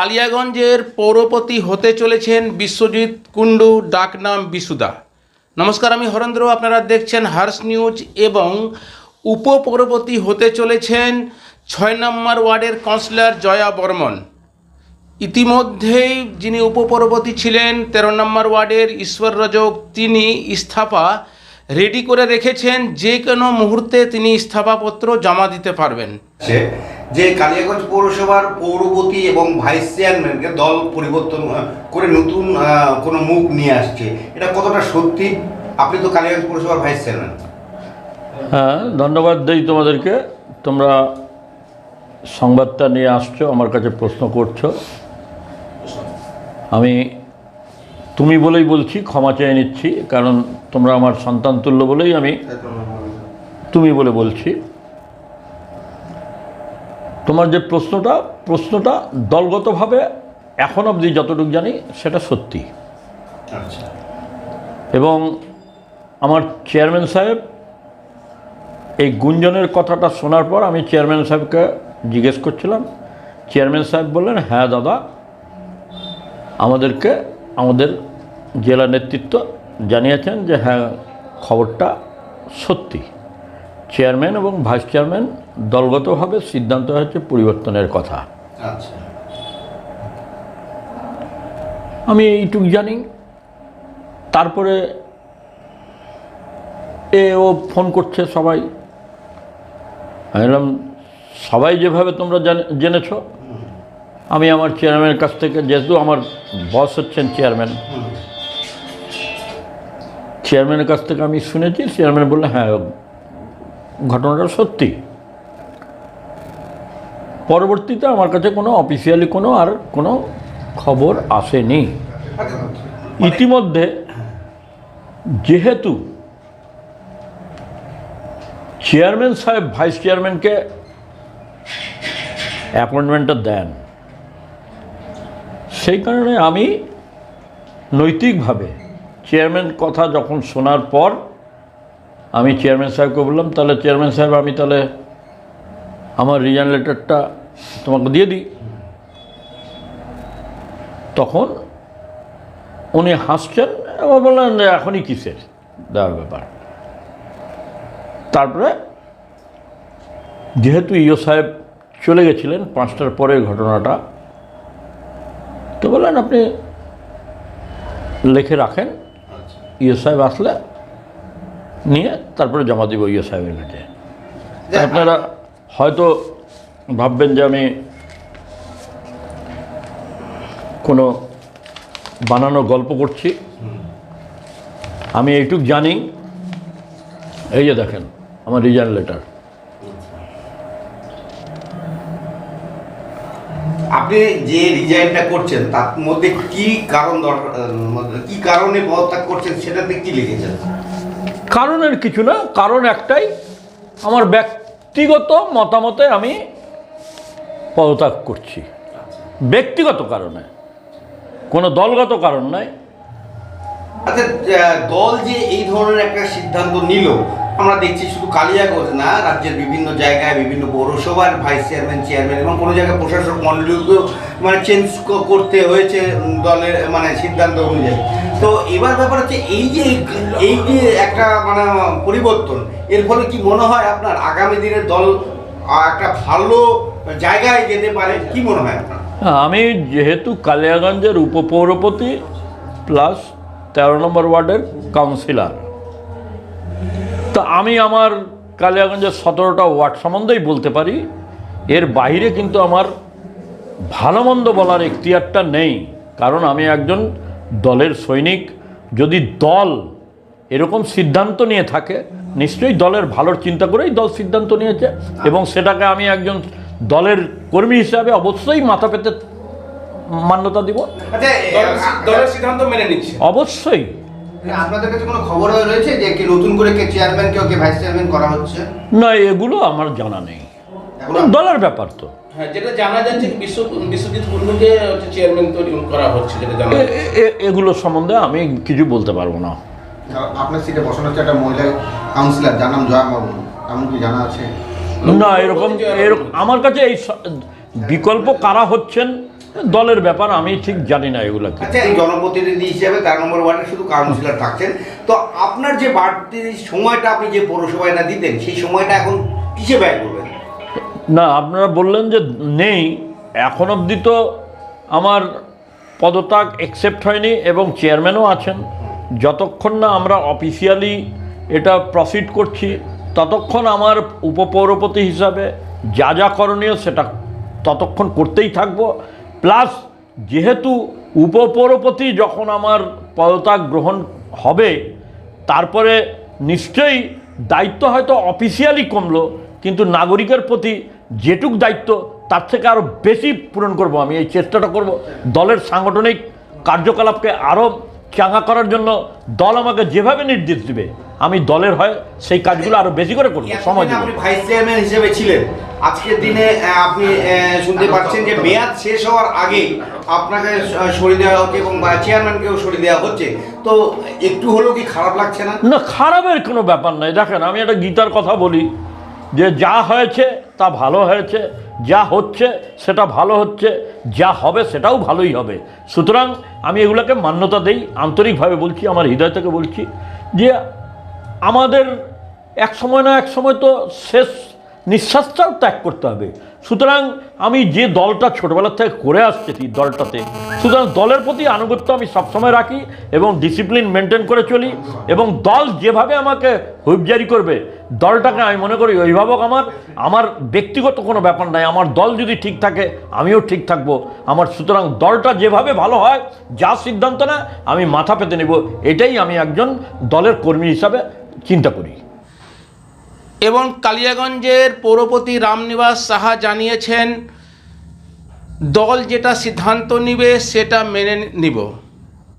কালিয়াগঞ্জের পৌরপতি হতে চলেছেন বিশ্বজিৎ কুণ্ডু ডাকনাম বিশুদা। নমস্কার, আমি হরেন্দ্র, আপনারা দেখছেন হার্স নিউজ এবং উপপৌরপতি হতে চলেছেন ছয় নম্বর ওয়ার্ডের কাউন্সিলর জয়া বর্মন। ইতিমধ্যেই যিনি উপপৌরপতি ছিলেন, তেরো নম্বর ওয়ার্ডের ঈশ্বর রজক তিনি ইস্তফা রেডি করে রেখেছেন যে কোনো মুহূর্তে তিনি ইস্তফাপত্র জমা দিতে পারবেন। যে কালিয়াগঞ্জ পৌরসভার পৌরপতি এবং ভাইস চেয়ারম্যানকে দল পরিবর্তন করে নতুন কোনো মুখ নিয়ে আসছে এটা কতটা সত্যি? আপনি তো কালিয়াগঞ্জ পৌরসভার ভাইস চেয়ারম্যান। হ্যাঁ ধন্যবাদ দেই তোমাদেরকে। তোমরা সংবাদটা নিয়ে আসছো আমার কাছে প্রশ্ন করছ। আমি তুমি বলেই বলছি ক্ষমা চেয়ে নিচ্ছি কারণ তোমরা আমার সন্তান তুল্য বলেই আমি তুমি বলে বলছি। তোমার যে প্রশ্নটা প্রশ্নটা দলগতভাবে এখন অবধি যতটুকু জানি সেটা সত্যি। আচ্ছা। এবং আমার চেয়ারম্যান সাহেব এই গুঞ্জনের কথাটা শোনার পর আমি চেয়ারম্যান সাহেবকে জিজ্ঞেস করছিলাম। চেয়ারম্যান সাহেব বললেন হ্যাঁ দাদা আমাদেরকে আমাদের জেলা নেতৃত্ব জানিয়েছেন যে হ্যাঁ খবরটা সত্যি। চেয়ারম্যান এবং ভাইস চেয়ারম্যান দলগতভাবে সিদ্ধান্ত হয়েছে পরিবর্তনের কথা। আচ্ছা। আমি এইটুক জানি। তারপরে এ ও ফোন করছে সবাই। আমি বললাম সবাই যেভাবে তোমরা জানে- জেনেছো আমি আমার চেয়ারম্যানের কাছ থেকে যেহেতু আমার বস হচ্ছেন চেয়ারম্যান চেয়ারম্যানের কাছ থেকে আমি শুনেছি, চেয়ারম্যান বললে হ্যাঁ ঘটনাটা সত্যি। পরবর্তীতে আমার কাছে কোনো অফিসিয়ালি কোনো আর কোনো খবর আসেনি। ইতিমধ্যে যেহেতু চেয়ারম্যান সাহেব ভাইস চেয়ারম্যানকে অ্যাপয়েন্টমেন্টটা দেন, সেই কারণে আমি নৈতিকভাবে চেয়ারম্যান কথা যখন শোনার পর আমি চেয়ারম্যান সাহেবকে বললাম, তাহলে চেয়ারম্যান সাহেব আমি তাহলে আমার রিজাইন লেটারটা তোমাকে দিয়ে দিই। তখন উনি হাসছেন এবং বললেন এখনই কিসের? দেওয়ার ব্যাপার। তারপরে যেহেতু ইও সাহেব চলে গেছিলেন পাঁচটার পরের ঘটনাটা, তো বললেন, আপনি লিখে রাখেন। ইও সাহেব আসলে নিয়ে তারপরে জমা দিব ইয়ে সাহেবের কাছে আপনারা হয়তো ভাববেন যে আমি কোনো বানানো গল্প করছি। আমি এইটুক জানি। এই যে দেখেন আমার রিজাইন লেটার। আপনি যে রিজাইনটা করছেন তার মধ্যে কি কারণ দরকার কি কারণে পদত্যাগ করছেন সেটাতে কি লিখেছেন? কারণের কিছু না কারণ একটাই আমার ব্যক্তিগত মতামতে আমি পদত্যাগ করছি। ব্যক্তিগত কারণে কোনো দলগত কারণ নাই। আচ্ছা দল যে এই ধরনের একটা সিদ্ধান্ত নিল আমরা দেখছি শুধু কালিয়াগঞ্জ না, রাজ্যের বিভিন্ন জায়গায়, বিভিন্ন পৌরসভার ভাইস চেয়ারম্যান চেয়ারম্যান এবং কোনো জায়গায় প্রশাসক মন্ডলীকেও মানে চেঞ্জ করতে হয়েছে দলের মানে সিদ্ধান্ত অনুযায়ী। তো এবার ব্যাপার হচ্ছে এই যে এই যে একটা মানে পরিবর্তন, এর ফলে কি মনে হয় আপনার আগামী দিনে দল একটা ভালো জায়গায় যেতে পারে? কি মনে হয় আপনার? আমি যেহেতু কালিয়াগঞ্জের উপপৌরপতি প্লাস তেরো নম্বর ওয়ার্ডের কাউন্সিলর আমি আমার কালিয়াগঞ্জের সতেরোটা ওয়ার্ড সম্বন্ধেই বলতে পারি এর বাইরে কিন্তু আমার ভালো মন্দ বলার এখতিয়ারটা নেই। কারণ আমি একজন দলের সৈনিক যদি দল এরকম সিদ্ধান্ত নিয়ে থাকে নিশ্চয়ই দলের ভালোর চিন্তা করেই দল সিদ্ধান্ত নিয়েছে এবং সেটাকে আমি একজন দলের কর্মী হিসাবে অবশ্যই মাথা পেতে মান্যতা দিব। আচ্ছা দলের সিদ্ধান্ত মেনে নিচ্ছে। অবশ্যই। আপনাদের কাছে কোনো খবর রয়েছে যে কি নতুন করে কে চেয়ারম্যান কেউ কে ভাইস চেয়ারম্যান করা হচ্ছে? না এগুলো আমার জানা নেই। দলের ব্যাপার তো। হ্যাঁ যেটা জানা যাচ্ছে বিশ্ব বিশ্বজিৎ চেয়ারম্যান তৈরি করা হচ্ছে যেটা জানা এগুলো সম্বন্ধে আমি কিছু বলতে পারব না। আপনার সিটে বসানো হচ্ছে একটা মহিলা কাউন্সিলর যার নাম জয়া বাবু। এমন কি জানা আছে? না এরকম এরকম আমার কাছে এই বিকল্প কারা হচ্ছেন? দলের ব্যাপার আমি ঠিক জানি না এগুলোকে আচ্ছা এই জনপ্রতিনিধি হিসেবে তেরো নম্বর ওয়ার্ডে শুধু কাউন্সিলর থাকছেন। তো আপনার যে বাড়তি সময়টা আপনি যে পৌরসভায় না দিতেন সেই সময়টা এখন কিসে ব্যয় করবেন? না আপনারা বললেন যে নেই। এখন অবধি তো আমার পদত্যাগ অ্যাকসেপ্ট হয়নি এবং চেয়ারম্যানও আছেন। যতক্ষণ না আমরা অফিসিয়ালি এটা প্রসিড করছি ততক্ষণ আমার উপপৌরপতি হিসাবে যা যা করণীয় সেটা ততক্ষণ করতেই থাকব। প্লাস যেহেতু উপপৌরপতি যখন আমার পদত্যাগ গ্রহণ হবে, তারপরে নিশ্চয়ই দায়িত্ব হয়তো অফিসিয়ালি কমলো, কিন্তু নাগরিকের প্রতি যেটুক দায়িত্ব, তার থেকে আরও বেশি পূরণ করব আমি। এই চেষ্টাটা করব দলের সাংগঠনিক কার্যকলাপকে আরও চাঙ্গা করার জন্য। দল আমাকে যেভাবে নির্দেশ দিবে আমি দলের হয় সেই কাজগুলো আরও বেশি করে করব সময় আপনি ভাইস চেয়ারম্যান হিসেবে ছিলেন। আজকের দিনে আপনি শুনতে পাচ্ছেন যে মেয়াদ শেষ হওয়ার আগেই আপনাকে সরিয়ে দেওয়া হচ্ছে এবং চেয়ারম্যানকেও সরিয়ে দেওয়া হচ্ছে। তো একটু হলেও কি খারাপ লাগছে না? না খারাপের কোনো ব্যাপার নাই দেখেন আমি একটা গীতার কথা বলি যে যা হয়েছে তা ভালো হয়েছে যা হচ্ছে সেটা ভালো হচ্ছে যা হবে সেটাও ভালোই হবে। সুতরাং আমি এগুলোকে মান্যতা দেই আন্তরিকভাবে বলছি আমার হৃদয় থেকে বলছি যে আমাদের এক সময় না এক সময় তো শেষ নিঃশ্বাসটাও ত্যাগ করতে হবে। সুতরাং আমি যে দলটা ছোটোবেলার থেকে করে আসছি দলটাতে, সুতরাং দলের প্রতি আনুগত্য আমি সবসময় রাখি এবং ডিসিপ্লিন মেনটেন করে চলি এবং দল যেভাবে আমাকে হুইপ জারি করবে, দলটাকে আমি মনে করি অভিভাবক আমার আমার ব্যক্তিগত কোনো ব্যাপার নাই, আমার দল যদি ঠিক থাকে আমিও ঠিক থাকব। আমার সুতরাং দলটা যেভাবে ভালো হয়, যা সিদ্ধান্ত না আমি মাথা পেতে নেব। এটাই আমি একজন দলের কর্মী হিসাবে চিন্তা করি। এবং কালিয়াগঞ্জের পৌরপতি রামনিবাস সাহা জানিয়েছেন, দল যেটা সিদ্ধান্ত নিবে সেটা মেনে নিব।